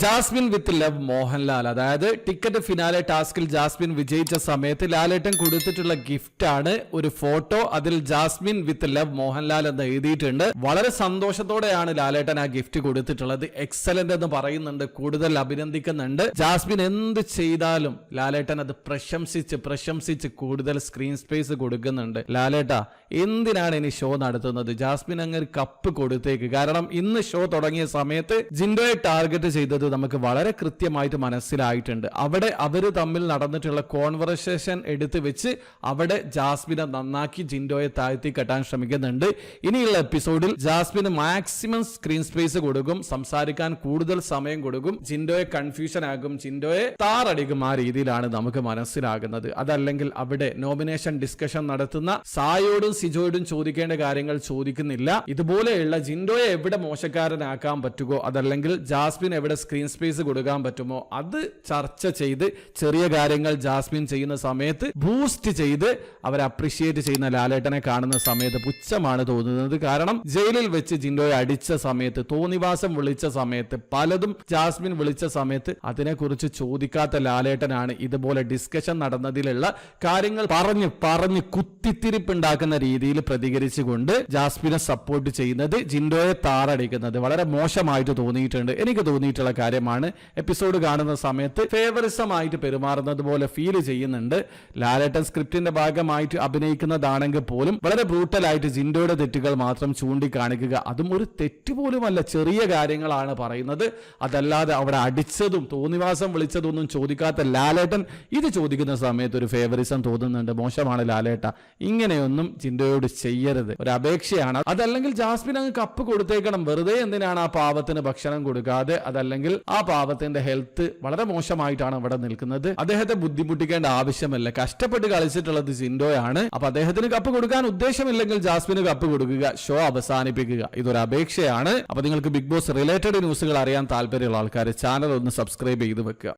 Jasmine with love Mohanlal. അതായത് ticket finale ടാസ്കിൽ Jasmine വിജയിച്ച സമയത്ത് ലാലേട്ടൻ കൊടുത്തിട്ടുള്ള ഗിഫ്റ്റ് ആണ് ഒരു ഫോട്ടോ. അതിൽ ജാസ്മിൻ വിത്ത് ലവ് മോഹൻലാൽ എന്ന് എഴുതിയിട്ടുണ്ട്. വളരെ സന്തോഷത്തോടെയാണ് ലാലേട്ടൻ ആ ഗിഫ്റ്റ് കൊടുത്തിട്ടുള്ളത്. എക്സലന്റ് എന്ന് പറയുന്നുണ്ട്. കൂടുതൽ അഭിനന്ദിക്കുന്നുണ്ട്. ജാസ്മിൻ എന്ത് ചെയ്താലും ലാലേട്ടൻ അത് പ്രശംസിച്ച് പ്രശംസിച്ച് കൂടുതൽ സ്ക്രീൻ സ്പേസ് കൊടുക്കുന്നുണ്ട്. ലാലേട്ട എന്തിനാണ് ഇനി ഷോ നടത്തുന്നത്? ജാസ്മിൻ അങ്ങ് കപ്പ് കൊടുത്തേക്ക്. കാരണം ഇന്ന് ഷോ തുടങ്ങിയ സമയത്ത് ജിൻഡോയെ ടാർഗറ്റ് ചെയ്തത് നമുക്ക് വളരെ കൃത്യമായിട്ട് മനസ്സിലായിട്ടുണ്ട്. അവിടെ അവർ തമ്മിൽ നടന്നിട്ടുള്ള കോൺവെർസേഷൻ എടുത്ത് വെച്ച് അവിടെ ജാസ്മിനെ നന്നാക്കി ജിൻഡോയെ താഴ്ത്തി കെട്ടാൻ ശ്രമിക്കുന്നുണ്ട്. ഇനിയുള്ള എപ്പിസോഡിൽ ജാസ്മിന് മാക്സിമം സ്ക്രീൻ സ്പേസ് കൊടുക്കും സംസാരിക്കാൻ കൂടുതൽ സമയം കൊടുക്കും ജിൻഡോയെ കൺഫ്യൂഷൻ ആകും ജിൻഡോയെ താറടിക്കും ആ രീതിയിലാണ് നമുക്ക് മനസ്സിലാകുന്നത്. അതല്ലെങ്കിൽ അവിടെ നോമിനേഷൻ ഡിസ്കഷൻ നടത്തുന്ന സായോടും സിജോയോടും ചോദിക്കേണ്ട കാര്യങ്ങൾ ചോദിക്കുന്നില്ല. ഇതുപോലെയുള്ള ജിൻഡോയെ എവിടെ മോശക്കാരനാക്കാൻ പറ്റുമോ അതല്ലെങ്കിൽ ജാസ്മിൻ എവിടെ സ്ക്രീൻ സ്പേസ് കൊടുക്കാൻ പറ്റുമോ? അത് ചർച്ച ചെയ്ത് ചെറിയ കാര്യങ്ങൾ ജാസ്മിൻ ചെയ്യുന്ന സമയത്ത് ബൂസ്റ്റ് ചെയ്ത് അവരെ അപ്രീഷിയേറ്റ് ചെയ്യുന്ന ലാലേട്ടനെ കാണുന്ന സമയത്ത് പുച്ഛമാണ് തോന്നുന്നത്. കാരണം ജയിലിൽ വെച്ച് ജിൻഡോയെ അടിച്ച സമയത്ത് തോന്നിവാസം വിളിച്ച സമയത്ത് പലതും ജാസ്മിൻ വിളിച്ച സമയത്ത് അതിനെക്കുറിച്ച് ചോദിക്കാത്ത ലാലേട്ടനാണ് ഇതുപോലെ ഡിസ്കഷൻ നടന്നതിലുള്ള കാര്യങ്ങൾ പറഞ്ഞ് പറഞ്ഞ് കുത്തിത്തിരിപ്പുണ്ടാക്കുന്ന രീതിയിൽ പ്രതികരിച്ചുകൊണ്ട് ജാസ്മിനെ സപ്പോർട്ട് ചെയ്യുന്നത് ജിൻഡോയെ താറടിക്കുന്നത്. വളരെ മോശമായിട്ട് തോന്നിയിട്ടുണ്ട്. എനിക്ക് തോന്നിയിട്ടുള്ള കാര്യമാണ്. എപ്പിസോഡ് കാണുന്ന സമയത്ത് ഫേവറിസമായിട്ട് പെരുമാറുന്നത് പോലെ ഫീൽ ചെയ്യുന്നുണ്ട്. ലാലേട്ടൻ സ്ക്രിപ്റ്റിന്റെ ഭാഗമായിട്ട് അഭിനയിക്കുന്നതാണെങ്കിൽ പോലും വളരെ ബ്രൂട്ടലായിട്ട് ജിൻഡോയുടെ തെറ്റുകൾ മാത്രം ചൂണ്ടിക്കാണിക്കുക. അതും ഒരു തെറ്റ് പോലുമല്ല ചെറിയ കാര്യങ്ങളാണ് പറയുന്നത്. അതല്ലാതെ അവിടെ അടിച്ചതും തോന്നിവാസം വിളിച്ചതൊന്നും ചോദിക്കാത്ത ലാലേട്ടൻ ഇത് ചോദിക്കുന്ന സമയത്ത് ഒരു ഫേവറിസം തോന്നുന്നുണ്ട്. മോശമാണ് ലാലേട്ട. ഇങ്ങനെയൊന്നും ജിൻഡോയോട് ചെയ്യരുത്. ഒരു അപേക്ഷയാണ്. അതല്ലെങ്കിൽ ജാസ്മിൻ അങ്ങ് കപ്പ് കൊടുത്തേക്കണം. വെറുതെ എന്തിനാണ് ആ പാവത്തിന് ഭക്ഷണം കൊടുക്കാതെ? അതല്ലെങ്കിൽ ആ പാവത്തിന്റെ ഹെൽത്ത് വളരെ മോശമായിട്ടാണ് അവിടെ നിൽക്കുന്നത്. അദ്ദേഹത്തെ ബുദ്ധിമുട്ടിക്കേണ്ട ആവശ്യമല്ല. കഷ്ടപ്പെട്ട് കളിച്ചിട്ടുള്ളത് സിൻഡോയാണ്. അപ്പൊ അദ്ദേഹത്തിന് കപ്പ് കൊടുക്കാൻ ഉദ്ദേശമില്ലെങ്കിൽ ജാസ്മിന് കപ്പ് കൊടുക്കുക. ഷോ അവസാനിപ്പിക്കുക. ഇതൊരു അപേക്ഷയാണ്. അപ്പൊ നിങ്ങൾക്ക് ബിഗ് ബോസ് റിലേറ്റഡ് ന്യൂസുകൾ അറിയാൻ താല്പര്യമുള്ള ആൾക്കാർ ചാനൽ ഒന്ന് സബ്സ്ക്രൈബ് ചെയ്ത് വെക്കുക.